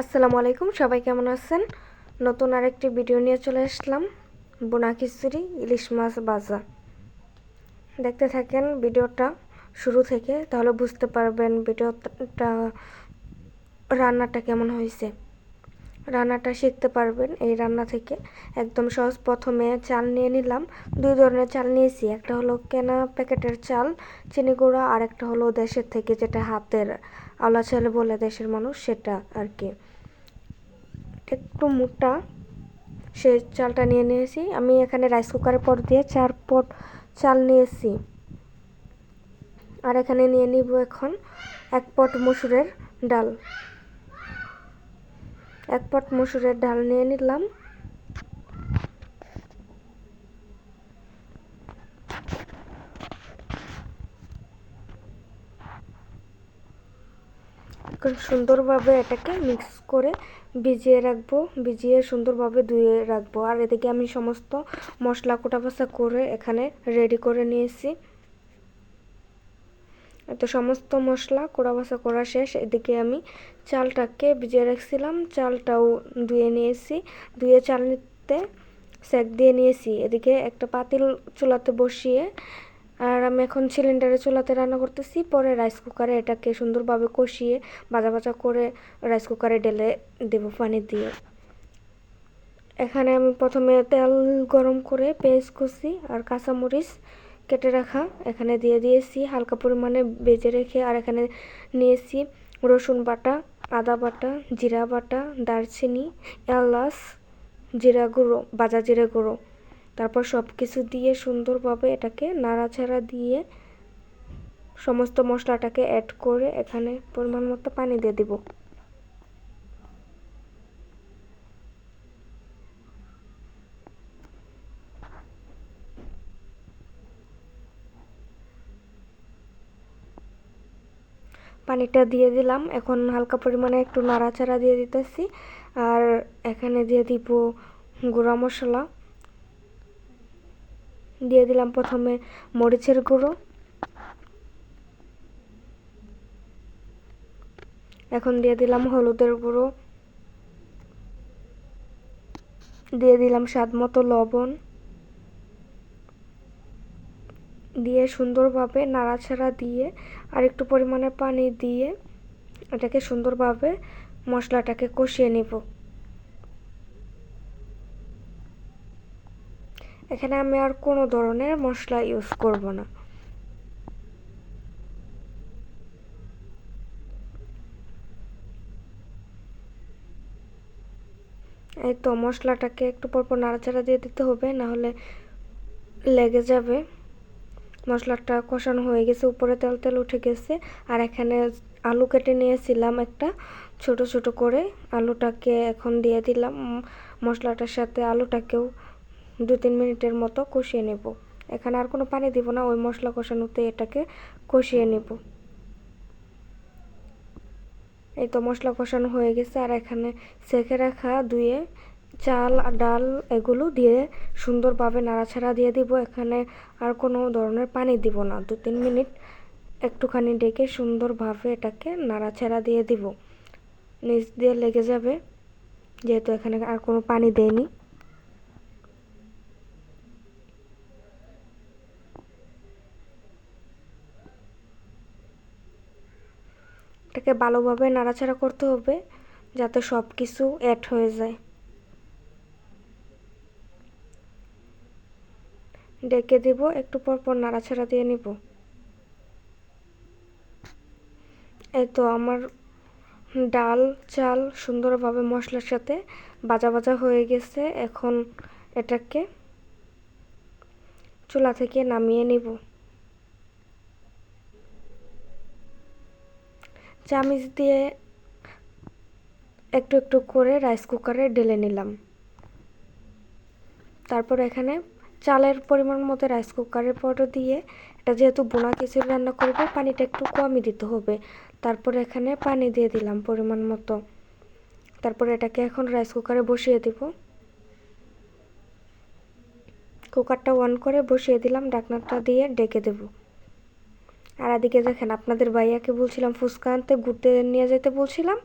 আসসালামু আলাইকুম, সবাই কেমন আছেন? নতুন আরেকটি ভিডিও নিয়ে চলে আসলাম বোনা খিচুড়ি ইলিশ মাছ বাজা দেখতে থাকেন ভিডিওটা শুরু থেকে, তাহলে বুঝতে পারবেন ভিডিওটা রান্নাটা কেমন হয়েছে। রান্নাটা শিখতে পারবেন, এই রান্না থেকে একদম সহজ। প্রথমে চাল নিয়ে নিলাম, দুই ধরনের চাল নিয়েছি, একটা হলো কেনা প্যাকেটের চাল, চিনি গুঁড়া আর একটা হলো দেশের থেকে যেটা হাতের আওলা চাল বলে দেশের মানুষ সেটা আর কি। একটু মোটা, সে চালটা নিয়ে নিয়েছি। আমি এখানে রাইস কুকারের পর দিয়ে চার পট চাল নিয়েছি। আর এখানে নিয়ে নিব এখন এক পট মসুরের ডাল। এক পট মসুরের ডাল নিয়ে নিলাম। সুন্দরভাবে এটাকে মিক্স করে ভিজিয়ে রাখব, ভিজিয়ে সুন্দরভাবে ধুয়ে রাখব। আর এদিকে আমি সমস্ত মশলা কোটা বাছা করে এখানে রেডি করে নিয়েছি। তো সমস্ত মশলা কোড়া বাছা করা শেষ। এদিকে আমি চালটাকে ভিজিয়ে রাখছিলাম। চালটাও ধুয়ে নিয়েছি। ধুয়ে চাল নিতে সেক দিয়ে নিয়েছি। এদিকে একটা পাতিল চুলাতে বসিয়ে আর আমি এখন সিলিন্ডারে চুলাতে রান্না করতেছি। পরে রাইস কুকারে এটাকে সুন্দরভাবে কষিয়ে ভাজা ভাজা করে রাইস কুকারে ঢেলে দেব পানি দিয়ে। এখানে আমি প্রথমে তেল গরম করে পেঁয়াজ কুচি আর কাঁচামরিচ কেটে রাখা। এখানে দিয়ে দিয়েছি হালকা পরিমাণে বেজে রেখে আর এখানে নিয়েছি রসুন বাটা, আদা বাটা, জিরা বাটা, দারচিনি, এলাচ, জিরা গুঁড়ো, বাজা জিরা গুঁড়ো। তারপর সব কিছু দিয়ে সুন্দরভাবে এটাকে নাড়াচাড়া দিয়ে সমস্ত মশলাটাকে অ্যাড করে এখানে পরিমাণ মতো পানি দিয়ে দিব। পানিটা দিয়ে দিলাম। এখন হালকা পরিমাণে একটু নাড়াচাড়া দিয়ে দিতেছি। আর এখানে দিয়ে দিব গুঁড়া মশলা। দিয়ে দিলাম প্রথমে মরিচের গুঁড়ো। এখন দিয়ে দিলাম হলুদের গুঁড়ো। দিয়ে দিলাম স্বাদ মতো লবণ। দিয়ে সুন্দরভাবে নাড়াচাড়া দিয়ে আর একটু পরিমাণে পানি দিয়ে এটাকে সুন্দরভাবে মশলাটাকে কষিয়ে নিব। এখানে আমি আর কোনো ধরনের মশলা ইউজ করব না। এই তো মশলাটাকে একটু পরপর নাড়াচাড়া দিয়ে দিতে হবে, না হলে লেগে যাবে। মশলাটা কষানো হয়ে গেছে, উপরে তেল তেল উঠে গেছে। আর এখানে আলু কেটে নিয়েছিলাম একটা, ছোট ছোট করে। আলুটাকে এখন দিয়ে দিলাম। মশলাটার সাথে আলুটাকেও দু তিন মিনিটের মতো কষিয়ে নেব। এখানে আর কোনো পানি দিব না, ওই মশলা কষানোতে এটাকে কষিয়ে নেব। এই তো মশলা কষানো হয়ে গেছে, আর এখানে সেখে রাখা ধুয়ে চাল ডাল এগুলো দিয়ে সুন্দরভাবে নাড়াছাড়া দিয়ে দিব। এখানে আর কোনো ধরনের পানি দিব না দু তিন মিনিট একটুখানি ডেকে সুন্দরভাবে এটাকে নাড়াছাড়া দিয়ে দিব। নিচ দিয়ে লেগে যাবে, যেহেতু এখানে আর কোনো পানি দেয়নি। এটাকে ভালোভাবে নাড়াচাড়া করতে হবে, যাতে সব কিছু অ্যাড হয়ে যায়। ডেকে দিব, একটু পর পর নাড়াচাড়া দিয়ে নিব। এই তো আমার ডাল, চাল সুন্দরভাবে মশলার সাথে বাজা বাজা হয়ে গেছে। এখন এটাকে চুলা থেকে নামিয়ে নিব। চামিচ দিয়ে একটু একটু করে রাইস কুকারে ঢেলে নিলাম। তারপর এখানে চালের পরিমাণ মতো রাইস কুকারের পরও দিয়ে এটা যেহেতু বোনা খিচুড়ি রান্না করব, পানিটা একটু কমই দিতে হবে। তারপর এখানে পানি দিয়ে দিলাম পরিমাণ মতো। তারপর এটাকে এখন রাইস কুকারে বসিয়ে দিব। কুকারটা অন করে বসিয়ে দিলাম ডাকনাটা দিয়ে ডেকে দেব। আর এদিকে দেখেন আপনাদের ভাইয়াকে বলছিলাম ফুচকা আনতে, ঘুরতে নিয়ে যেতে বলছিলাম।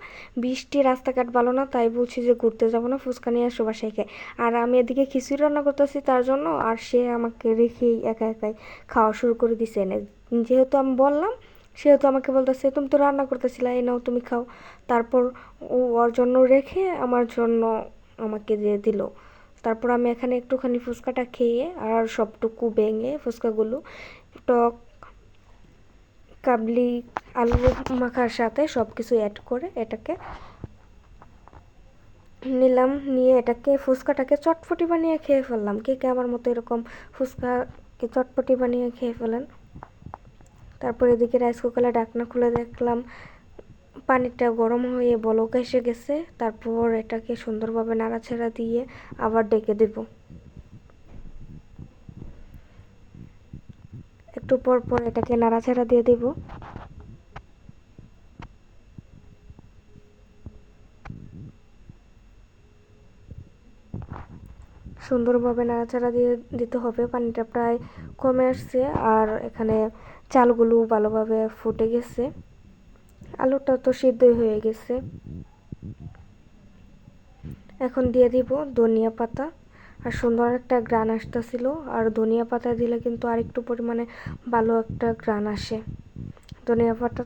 বৃষ্টি, রাস্তাঘাট ভালো না, তাই বলছি যে ঘুরতে যাব না, ফুচকা নিয়ে আসো খাই আর আমি এদিকে খিচুড়ি রান্না করতেছি তার জন্য, আর সে আমাকে রেখেই একা একাই খাওয়া শুরু করে দিছে এনে। যেহেতু আমি বললাম, সেহেতু আমাকে বলতেছে, তুমি তো রান্না করতেছিলে, এই নাও, তুমি খাও। তারপর ও ওর জন্য রেখে আমার জন্য আমাকে দিয়ে দিল। তারপর আমি এখানে একটুখানি ফুচকাটা খেয়ে, আর সবটুকু ভেঙে ফুচকাগুলো টক কাবলি, আলু মাখার সাথে সব কিছু অ্যাড করে এটাকে নিলাম, নিয়ে এটাকে ফুচকাটাকে চটপটি বানিয়ে খেয়ে ফেললাম। কে কে আমার মতো এরকম ফুচকাকে চটপটি বানিয়ে খেয়ে ফেলেন? তারপর এদিকে রাইস কুকারে ডাকনা খুলে দেখলাম, পানিটা গরম হয়ে বলক এসে গেছে। তারপর এটাকে সুন্দরভাবে নাড়াচাড়া দিয়ে আবার ডেকে দেব। একটু পর পর এটাকে নাড়াচাড়া দিয়ে দেব। সুন্দরভাবে নাড়াচাড়া দিয়ে দিতে হবে, পানিটা প্রায় কমে আসছে আর এখানে চালগুলো ভালোভাবে ফুটে গেছে। আলুটা তো সিদ্ধই হয়ে গেছে। এখন দিয়ে দিব ধনিয়া পাতা। আর সুন্দর একটা গ্রান আসতেছিল। আর ধনিয়া পাতা দিলে কিন্তু আরেকটু পরিমাণে ভালো একটা গ্রান আসে। ধনিয়া পাতা,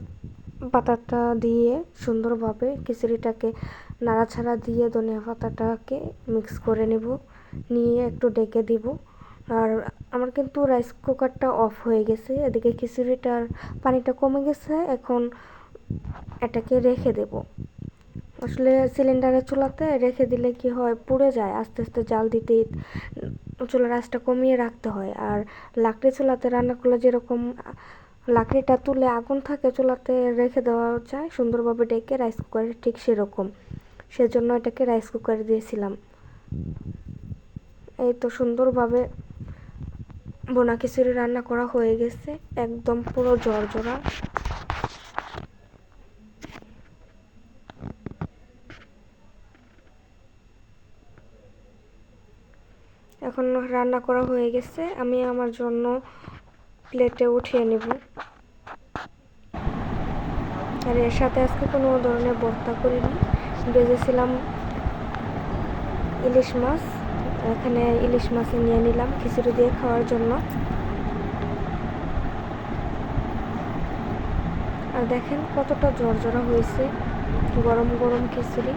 পাতাটা দিয়ে সুন্দরভাবে খিচুড়িটাকে নাড়াছাড়া দিয়ে ধনিয়া পাতাটাকে মিক্স করে নেব। নিয়ে একটু ডেকে দিব। আর আমার কিন্তু রাইস কুকারটা অফ হয়ে গেছে। এদিকে খিচুড়িটার পানিটা কমে গেছে। এখন এটাকে রেখে দেব। আসলে সিলিন্ডারের চুলাতে রেখে দিলে কি হয়? পুড়ে যায়। আস্তে আস্তে জাল দিতে চুলার আঁচটা কমিয়ে রাখতে হয়। আর লাকড়ি চুলাতে রান্না করলে যেরকম, লাকড়িটা তুলে আগুন থাকে চুলাতে রেখে দেওয়া যায়, সুন্দরভাবে ডেকে রাইস কুকারে ঠিক সেরকম। সেজন্য এটাকে রাইস কুকারে দিয়েছিলাম। এই তো সুন্দরভাবে বোনা খিচুড়ি রান্না করা হয়ে গেছে। একদম পুরো জর্জরা এখন রান্না করা হয়ে গেছে, আমি আমার জন্য প্লেটে উঠিয়ে নেব। আর এর সাথে আজকে কোনো ধরনের ভর্তা করিনি, বেজেছিলাম ইলিশ মাছ, এখানে ইলিশ মাছ নিয়ে নিলাম খিচুড়ি দিয়ে খাওয়ার জন্য। আর দেখেন কতটা জর্জরা হয়েছে, গরম গরম খিচুড়ি।